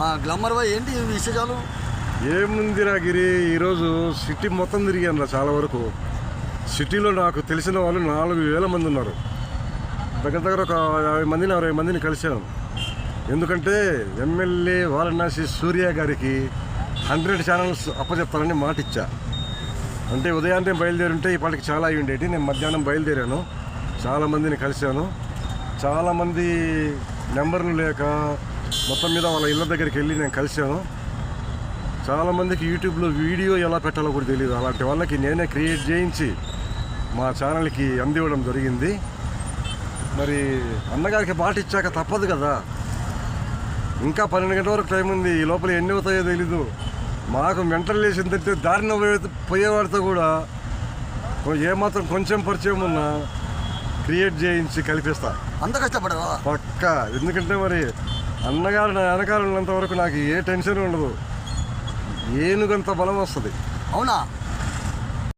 గ్లమ్మర్ bye ఏంటి విశేషాలు? ఏముందిరా గిరి ఈరోజు సిటీ మొత్తం తిరిగాను రా చాలా వరకు. సిటీలో నాకు తెలిసిన వాళ్ళు నాలుగు వేల మంది ఉన్నారు. దగ్గర దగ్గర ఒక యాభై మందిని అరవై మందిని కలిశాను. ఎందుకంటే ఎమ్మెల్యే వారణాసి సూర్య గారికి హండ్రెడ్ ఛానల్స్ అప్పచెప్తారని మాట ఇచ్చా. అంటే ఉదయాన్నే బయలుదేరుంటే ఇప్పటికి చాలా అయి ఉండేటి. నేను మధ్యాహ్నం బయలుదేరాను. చాలా మందిని కలిశాను. చాలామంది నెంబర్లు లేక మొత్తం మీద వాళ్ళ ఇళ్ళ దగ్గరికి వెళ్ళి నేను కలిశాను. చాలామందికి యూట్యూబ్లో వీడియో ఎలా పెట్టాలో కూడా తెలియదు అలాంటి వాళ్ళకి నేనే క్రియేట్ చేయించి మా ఛానల్కి అందివ్వడం జరిగింది. మరి అన్నగారికి మాట ఇచ్చాక తప్పదు కదా. ఇంకా పన్నెండు గంటల వరకు టైం ఉంది. ఈ లోపల ఎన్ని అవుతాయో తెలీదు. మాకు మెంటల్ లేచిందంటే దారిన పోయే- పోయేవాడితో కూడా ఏమాత్రం కొంచెం పరిచయం ఉన్నా క్రియేట్ చేయించి కల్పిస్తా. అంత కష్టపడవా? పక్క. ఎందుకంటే మరి అన్నగారు నా వెనకాల ఉన్నంత వరకు నాకు ఏ టెన్షన్ ఉండదు. ఏనుగంత బలం వస్తుంది. అవునా?